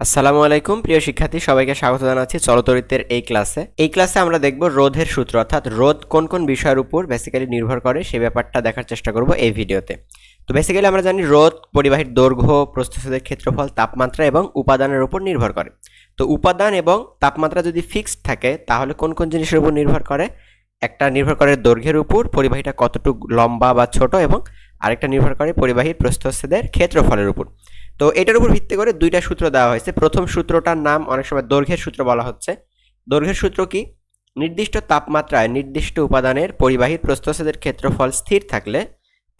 আসসালামু আলাইকুম, প্রিয় শিক্ষার্থী, সবাইকে স্বাগত জানাচ্ছি চলতরিত্বের এই ক্লাসে। এই ক্লাসে আমরা দেখব রোধের সূত্র, অর্থাৎ রোধ কোন কোন বিষয়ের উপর বেসিক্যালি নির্ভর করে সেই ব্যাপারটা দেখার চেষ্টা করব এই ভিডিওতে। তো বেসিক্যালি আমরা জানি রোধ পরিবাহীর দৈর্ঘ্য, প্রস্থচ্ছেদের ক্ষেত্রফল, তাপমাত্রা এবং উপাদানের উপর নির্ভর করে। তো উপাদান এবং তাপমাত্রা যদি ফিক্সড থাকে, তাহলে কোন কোন জিনিসের উপর নির্ভর করে? একটা নির্ভর করে দৈর্ঘ্যের উপর, পরিবাহীটা কতটুকু লম্বা বা ছোট এবং আরেকটা নির্ভর করে পরিবাহীর প্রস্থচ্ছেদের ক্ষেত্রফলের উপর। তো এটার উপর ভিত্তি করে দুইটা সূত্র দেওয়া হয়েছে। প্রথম সূত্রটার নাম অনেক সময় দৈর্ঘ্যের সূত্র বলা হচ্ছে। দৈর্ঘ্যের সূত্র কি? নির্দিষ্ট তাপমাত্রায় নির্দিষ্ট উপাদানের পরিবাহীর প্রস্থচ্ছেদের ক্ষেত্রফল স্থির থাকলে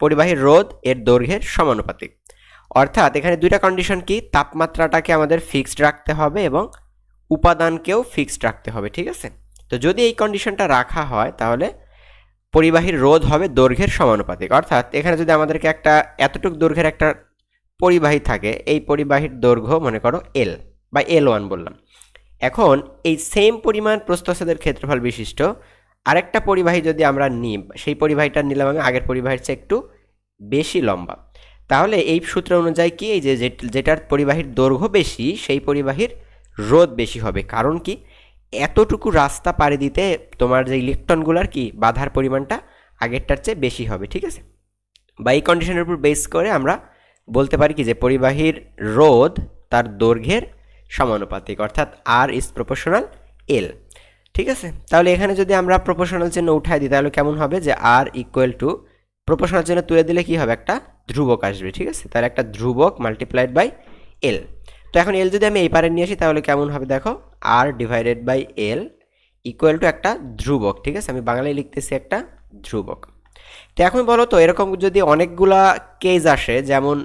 পরিবাহীর রোধ এর দৈর্ঘ্যের সমানুপাতিক। অর্থাৎ এখানে দুইটা কন্ডিশন কি? তাপমাত্রাটাকে আমাদের ফিক্সড রাখতে হবে এবং উপাদানকেও ফিক্সড রাখতে হবে, ঠিক আছে? তো যদি এই কন্ডিশনটা রাখা হয়, তাহলে পরিবাহীর রোধ হবে দৈর্ঘ্যের সমানুপাতিক। অর্থাৎ এখানে যদি আমাদেরকে একটা, এতটুক দৈর্ঘ্যের একটা পরিবাহী থাকে, এই পরিবাহীর দৈর্ঘ্য মনে করো এল বা এল ওয়ান বললাম। এখন এই সেম পরিমাণ প্রস্থচ্ছেদের ক্ষেত্রফল বিশিষ্ট, আরেকটা পরিবাহী যদি আমরা নিই, সেই পরিবাহীটা নিলাম আমি, আগের পরিবাহীর চেয়ে একটু বেশি লম্বা। তাহলে এই সূত্র অনুযায়ী কি, এই যে যে- যেটার পরিবাহীর দৈর্ঘ্য বেশি, সেই পরিবাহীর রোধ বেশি হবে। কারণ কি, এতটুকু রাস্তা পাড়ি দিতে তোমার যে ইলেকট্রনগুলোর কি, বাধার পরিমাণটা আগেরটার চেয়ে বেশি হবে, ঠিক আছে? বা এই কন্ডিশনের উপর বেস করে আমরা বলতে পারি কি যে পরিবাহীর রোধ তার দৈর্ঘ্যের সমানুপাতিক, অর্থাৎ আর ইজ প্রপোর্শনাল এল ঠিক আছে? তাহলে এখানে যদি আমরা প্রপোর্শনাল চিহ্ন উঠাই দিই, তাহলে কেমন হবে যে আর ইকুয়াল টু প্রপোর্শনাল চিহ্ন তুলে দিলে কি হবে? একটা ধ্রুবক আসবে, ঠিক আছে? তাহলে একটা ধ্রুবক মাল্টিপ্লাইড বাই এল তো এখন এল যদি আমি এই পারে নিয়ে আসি, তাহলে কেমন হবে দেখো? আর divided by L equal to একটা ধ্রুবক, ঠিক আছে? আমি বাংলায় লিখতেছি একটা ধ্রুবক। তো এখন বলো তো, এরকম যদি অনেকগুলা কেজ আসে, যেমন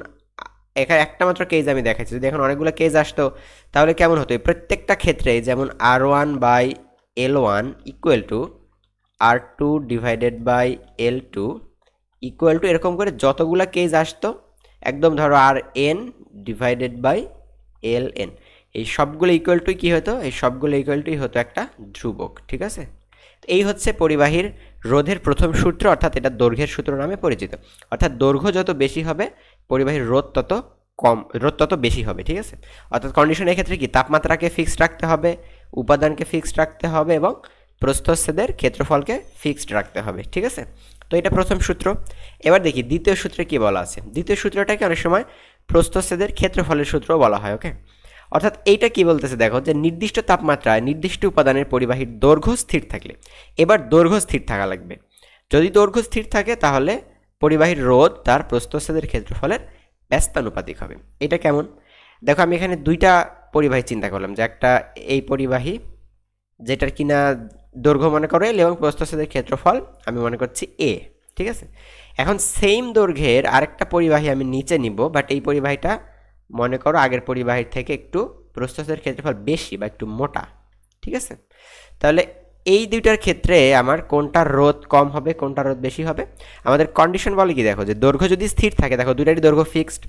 এখানে একটা মাত্র কেজ আমি দেখাচ্ছি, যদি এখন অনেকগুলো কেজ আসতো, তাহলে কেমন হতো? প্রত্যেকটা ক্ষেত্রে যেমন R one by L one equal to R two divided by L two equal to এরকম করে যতগুলা কেজ আসতো, একদম ধরো R N divided by L N এই সবগুলো ইকুয়াল টু কী হতো? এই সবগুলো ইকুয়াল টুই হতো একটা ধ্রুবক, ঠিক আছে? এই হচ্ছে পরিবাহীর রোধের প্রথম সূত্র, অর্থাৎ এটা দৈর্ঘ্যের সূত্র নামে পরিচিত। অর্থাৎ দৈর্ঘ্য যত বেশি হবে, পরিবাহীর রোধ তত কম, রোধ তত বেশি হবে, ঠিক আছে? অর্থাৎ কন্ডিশন এক্ষেত্রে কি? তাপমাত্রাকে ফিক্সড রাখতে হবে, উপাদানকে ফিক্সড রাখতে হবে এবং প্রস্থচ্ছেদের ক্ষেত্রফলকে ফিক্সড রাখতে হবে, ঠিক আছে? তো এটা প্রথম সূত্র। এবার দেখি, দ্বিতীয় সূত্রে কি বলা আছে? দ্বিতীয় সূত্রটাকে অনেক সময় প্রস্থচ্ছেদের ক্ষেত্রফলের সূত্র বলা হয় ওকে অর্থাৎ এইটা কি বলতেছে দেখো যে নির্দিষ্ট তাপমাত্রায় নির্দিষ্ট উপাদানের পরিবাহীর দৈর্ঘ্য স্থির থাকলে, এবার দৈর্ঘ্য স্থির থাকা লাগবে। যদি দৈর্ঘ্য স্থির থাকে তাহলে পরিবাহীর রোধ তার প্রস্থচ্ছেদের ক্ষেত্রফলের ব্যস্তানুপাতিক হবে। এটা কেমন? দেখো আমি এখানে দুইটা পরিবাহী চিন্তা করলাম, যে একটা এই পরিবাহী যেটার কিনা দৈর্ঘ্য মনে করো এল এবং প্রস্থচ্ছেদের ক্ষেত্রফল আমি মনে করছি এ, ঠিক আছে? এখন সেম দৈর্ঘ্যের আরেকটা পরিবাহী আমি নিচে নিব বাট এই পরিবাহীটা মনে করো আগের পরিবাহীর থেকে একটু প্রস্থচ্ছেদের ক্ষেত্রফল বেশি বা একটু মোটা, ঠিক আছে? তাহলে এই দুইটার ক্ষেত্রে আমার কোনটার রোধ কম হবে, কোনটা রোধ বেশি হবে? আমাদের কন্ডিশন বলে কি দেখো, যে দৈর্ঘ্য যদি স্থির থাকে, দেখো দুইটারই দৈর্ঘ্য ফিক্সড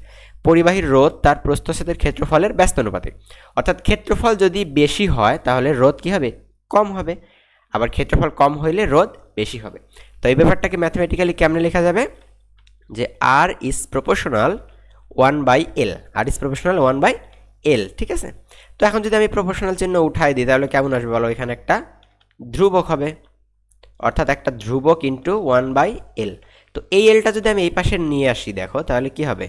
পরিবাহীর রোধ তার প্রস্থচ্ছেদের ক্ষেত্রফলের ব্যস্তানুপাতিক অর্থাৎ ক্ষেত্রফল যদি বেশি হয়, তাহলে রোধ কি হবে? কম হবে। আবার ক্ষেত্রফল কম হইলে রোদ বেশি হবে। তো এই ব্যাপারটাকে ম্যাথমেটিক্যালি কেমনে লেখা যাবে? যে R is proportional one by L R is proportional one by L ঠিক আছে? তো এখন যদি আমি প্রফেশনাল চিহ্ন উঠাই দিই, তাহলে কেমন আসবে বলো? এখানে একটা ধ্রুবক হবে। অর্থাৎ একটা ধ্রুবক ইন্টু ওয়ান বাই এল তো এই এলটা যদি আমি এই পাশে নিয়ে আসি, দেখো, তাহলে কি হবে?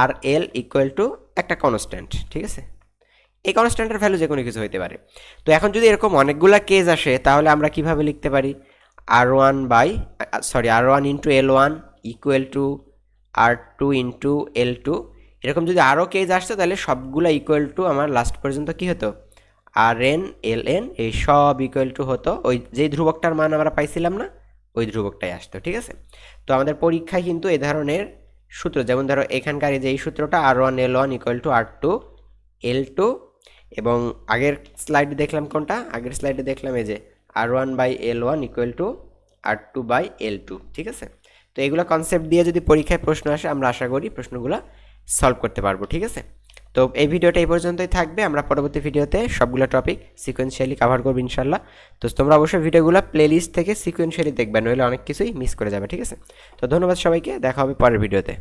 আর এল ইকুয়াল টু একটা কনস্ট্যান্ট ঠিক আছে? এই কনস্ট্যান্টের ভ্যালু যে কোনো কিছু হইতে পারে। তো এখন যদি এরকম অনেকগুলা কেস আসে, তাহলে আমরা কীভাবে লিখতে পারি? R one by sorry R one into L one equal to R two into L two এরকম যদি আরও কেজ আসতো, তাহলে সবগুলো ইকুয়াল টু আমার লাস্ট পর্যন্ত কি হতো? আর এন এল এন এই সব ইকুয়াল টু হতো। ওই যেই ধ্রুবকটার মান আমরা পাইছিলাম না, ওই ধ্রুবকটাই আসতো, ঠিক আছে? তো আমাদের পরীক্ষায় কিন্তু এই ধরনের সূত্র, যেমন ধরো এখানকার যে এই সূত্রটা R one L one equal to R two L two এবং আগের স্লাইডে দেখলাম কোনটা? আগের স্লাইডে দেখলাম এই যে R one by L one equal to R two by L two ঠিক আছে? তো এগুলো কনসেপ্ট দিয়ে যদি পরীক্ষায় প্রশ্ন আসে, আমরা আশা করি প্রশ্নগুলো সলভ করতে পারব, ঠিক আছে? তো এই ভিডিওটা এই পর্যন্তই থাকবে। আমরা পরবর্তী ভিডিওতে সবগুলো টপিক সিকোয়েন্সিয়ালি কভার করব ইনশাল্লাহ। তো তোমরা অবশ্যই ভিডিওগুলো প্লেলিস্ট থেকে সিকোয়েন্সিয়ালি দেখবে, নইলে অনেক কিছুই মিস করে যাবে, ঠিক আছে? তো ধন্যবাদ সবাইকে, দেখা হবে পরের ভিডিওতে।